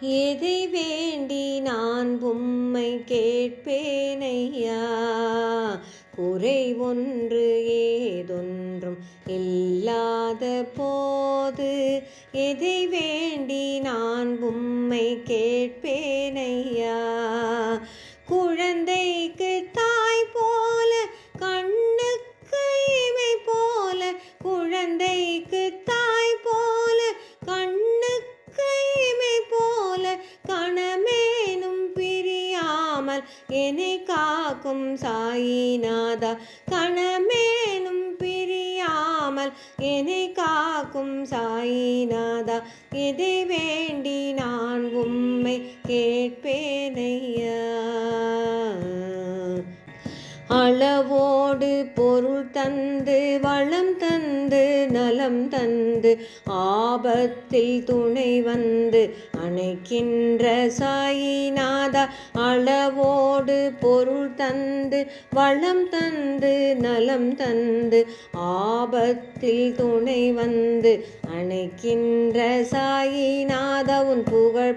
எதை வேண்டி நான் உம்மை கேட்பேனையா? குறை ஒன்று ஏதொன்றும் இல்லாத போது எதை வேண்டி நான் உம்மை கேட்பேனையா? பிரியாமல் என்னை காக்கும் சாயிநாதா கணமேனும் பிரியாமல் என்னை காக்கும் சாயிநாதா இதை வேண்டி நான் உம்மை கேட்பேன். அளவோடு பொருள் தந்து வளம் தந்து நலம் தந்து ஆபத்தில் துணை வந்து அணைக்கின்ற சாயிநாதா அளவோடு பொருள் தந்து வளம் தந்து நலம் தந்து ஆபத்தில் துணை வந்து அணைக்கின்ற சாயிநாத உன் புகழ்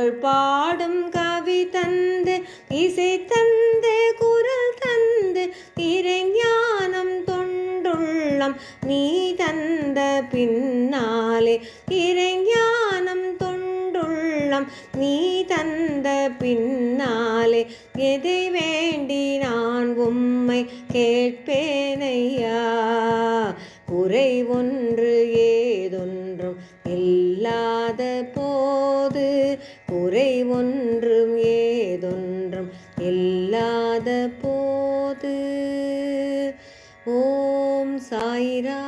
புகழ் பாடும் கவி தந்து இசை தந்து குரல் தந்து இறைஞானம் தொண்டுள்ளம் நீ தந்த பின்னாலே. இறைஞானம் தொண்டுள்ளம் நீ தந்த பின்னாலே. எதை வேண்டி நான் உம்மை கேட்பேனையா? குறை ஒன்று இல்லாத போது குறை ஒன்றும் ஏதொன்றும் இல்லாத போது ஓம் சாய்ரா